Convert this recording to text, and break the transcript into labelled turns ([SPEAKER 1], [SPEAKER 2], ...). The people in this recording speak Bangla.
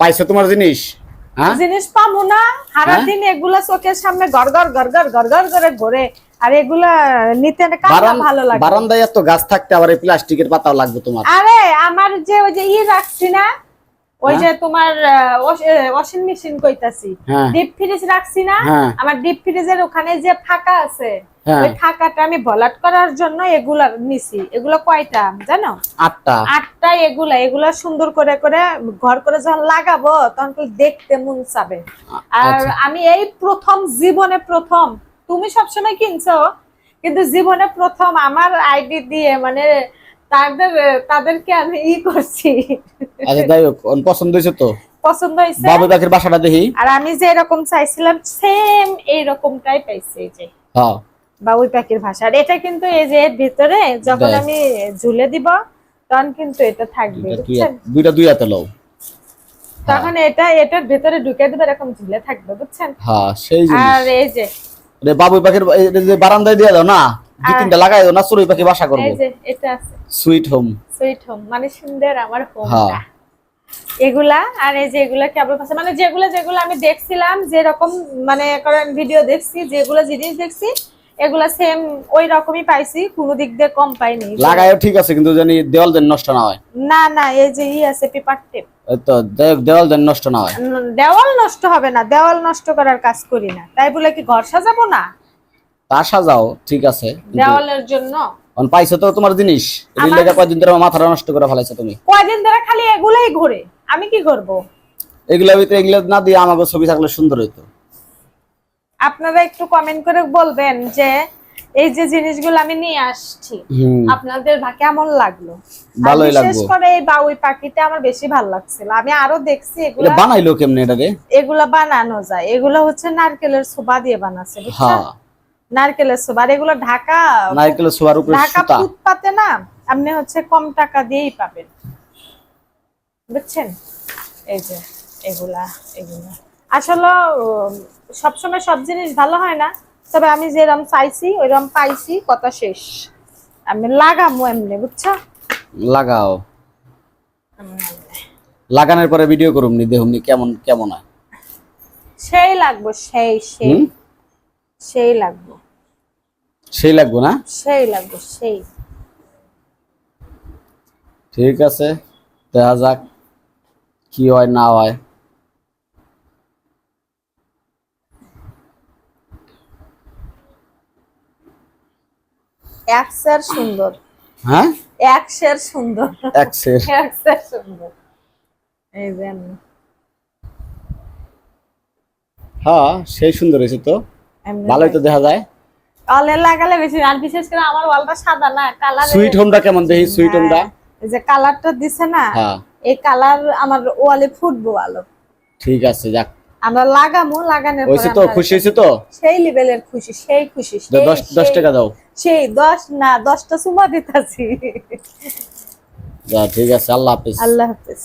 [SPEAKER 1] পাইছো তোমার জিনিস? হ্যাঁ?
[SPEAKER 2] জিনিস পাবো না।
[SPEAKER 1] সারা
[SPEAKER 2] দিন এগুলা চোখের সামনে গড়গড় গড়গড় গড়গড় করে ঘোরে। আর এগুলা নিতে ভালো লাগে?
[SPEAKER 1] বারান্দায় এত গাছ থাকতে আবার এই প্লাস্টিকের পাতাও লাগবে তোমার।
[SPEAKER 2] আরে আমার যে ওই যে ই রাখছি না ওই যে তোমার ওয়াশিং মেশিন কইতাছি।
[SPEAKER 1] হ্যাঁ।
[SPEAKER 2] ডিপ ফ্রিজ রাখছি না
[SPEAKER 1] হ্যাঁ।
[SPEAKER 2] আমার ডিপ ফ্রিজের ওখানে যে ফাঁকা আছে
[SPEAKER 1] হ্যাঁ।
[SPEAKER 2] ওই ফাঁকাটা আমি ভলাট করার জন্য এগুলা নিছি। এগুলো কয়টা জানো?
[SPEAKER 1] আটটা।
[SPEAKER 2] আটটা এগুলা এগুলা সুন্দর করে করে ঘর করে যখন লাগাবো তখন দেখতে মন চাবে। আর
[SPEAKER 1] আচ্ছা।
[SPEAKER 2] আমি এই প্রথম জীবনে প্রথম তুমি সবসময় কিনছো কিন্তু জীবনে প্রথম আমার আইডি দিয়ে মানে তাদের তাদেরকে আমি ই করছি।
[SPEAKER 1] আচ্ছা যাই হোক পছন্দ হয়েছে তো?
[SPEAKER 2] পছন্দ হয়েছে।
[SPEAKER 1] বাবু পাখির বাসাটা দেখি।
[SPEAKER 2] আর আমি যে এরকম চাইছিলাম সেম এই রকমটাই পাইছি এই যে।
[SPEAKER 1] হ্যাঁ।
[SPEAKER 2] বাবুই পাখির ভাষা। আর এটা কিন্তু এই যে এর ভিতরে যখন আমি ঝুলে দিব তখন কিন্তু এটা থাকবে
[SPEAKER 1] দুইটা দুই
[SPEAKER 2] বুঝছেন?
[SPEAKER 1] দুইটা দুই হাতে লও।
[SPEAKER 2] তখন এটা এটার ভিতরে ঢুকে দিবে এরকম ঝুলে থাকবে বুঝছেন?
[SPEAKER 1] হ্যাঁ সেই
[SPEAKER 2] আর এই যে
[SPEAKER 1] রে বাবু পাখির যে বারান্দায় দিয়ে দাও না। দুই তিনটা লাগাই দাও না চড়ুই পাখি বাসা
[SPEAKER 2] এই যে এটা আছে।
[SPEAKER 1] সুইট হোম
[SPEAKER 2] সুইট হোম মানে সুন্দর আমার
[SPEAKER 1] হ্যাঁ।
[SPEAKER 2] হোমটা এগুলা আর এই যে এগুলা মানে যেগুলো যেগুলো আমি দেখছিলাম যেরকম মানে ভিডিও দেখছি যেগুলো জিনিস দেখছি এগুলা সেম ওই রকমই পাইছি কোনো দিক দিয়ে কম পাইনি।
[SPEAKER 1] লাগাইও ঠিক আছে কিন্তু জানি দেওয়াল যেন নষ্ট না হয়।
[SPEAKER 2] না না এই যে ই আছে পেপার টেপ
[SPEAKER 1] তো দেওয়াল যেন নষ্ট না হয়।
[SPEAKER 2] দেওয়াল নষ্ট হবে না দেওয়াল নষ্ট করার কাজ করি না। তাই বলে কি ঘর সাজাবো না?
[SPEAKER 1] তা সাজাও ঠিক আছে
[SPEAKER 2] দেওয়ালের জন্য।
[SPEAKER 1] এখন পাইছো তো তোমার জিনিস। এই
[SPEAKER 2] আমার-
[SPEAKER 1] লেগে কয়দিন ধরে মাথাটা নষ্ট করে ফেলাইছো তুমি?
[SPEAKER 2] কয়দিন ধরে খালি এগুলাই ঘুরে আমি কি করব?
[SPEAKER 1] এগুলা ভিতরে এগুলো না দিয়ে আমাকে ছবি থাকলে সুন্দর হইতো।
[SPEAKER 2] আপনারা একটু কমেন্ট করে বলবেন যে এই যে জিনিসগুলো আমি নিয়ে আসছি আপনাদের কেমন লাগল?
[SPEAKER 1] ভালোই
[SPEAKER 2] বিশেষ করে এই বাউই পাখিটা আমার বেশি ভালো লাগছিল। আমি আরও দেখছি এগুলো।
[SPEAKER 1] বানাইলো কেমনে এটা রে
[SPEAKER 2] এগুলা বানানো যায়। এগুলো হচ্ছে নারকেলের ছোবা দিয়ে বানাচ্ছে বুঝছেন?
[SPEAKER 1] হ্যাঁ
[SPEAKER 2] নারকেলের ছোবা আর এগুলো ঢাকা
[SPEAKER 1] নারকেলের ছোয়ার উপরে
[SPEAKER 2] ঢাকা ফুটপাতে না আপনি হচ্ছে কম টাকা দিয়েই পাবেন। বুঝছেন? এই যে এগুলা এগুলা। আসলে সবসময় সব জিনিস ভালো হয় না তবে আমি যেরকম চাইছি ওইরকম পাইছি কথা শেষ। আমি লাগামো এমনি বুঝছ?
[SPEAKER 1] লাগাও। লাগানোর পরে ভিডিও করুম নি দেখুন কেমন কেমন হয়।
[SPEAKER 2] সেই লাগবো সেই সেই? সেই লাগবো।
[SPEAKER 1] সেই লাগবো না?
[SPEAKER 2] সেই লাগবো সেই।
[SPEAKER 1] ঠিক আছে দেখা যাক কি হয় না হয়।
[SPEAKER 2] এক সের সুন্দর।
[SPEAKER 1] হ্যাঁ?
[SPEAKER 2] এক সের সুন্দর।
[SPEAKER 1] এক সের
[SPEAKER 2] এক সের সুন্দর। এই যে
[SPEAKER 1] হ্যাঁ সেই সুন্দর হয়েছে তো। ভালোই তো দেখা যায়।
[SPEAKER 2] ওয়ালে লাগালে বেশি আর বিশেষ করে আমার ওয়ালটা সাদা না কালার
[SPEAKER 1] সুইট হোমটা কেমন দেখি? সুইট হোমটা
[SPEAKER 2] এই যে কালারটা দিছে না
[SPEAKER 1] হ্যাঁ।
[SPEAKER 2] এই কালার আমার ওয়ালে ফুটবো আলো।
[SPEAKER 1] ঠিক আছে যাক।
[SPEAKER 2] আমরা লাগামো লাগানোর পরে
[SPEAKER 1] হয়েছে তো? খুশি হয়েছে তো?
[SPEAKER 2] সেই লেভেলের খুশি সেই খুশি
[SPEAKER 1] তো
[SPEAKER 2] সেই-
[SPEAKER 1] দশ দশ
[SPEAKER 2] সেই-
[SPEAKER 1] টাকা দাও।
[SPEAKER 2] সেই দশ না দশটা সুমা দিতাছি।
[SPEAKER 1] যা ঠিক আছে আল্লাহ হাফিজ।
[SPEAKER 2] আল্লাহ হাফিজ।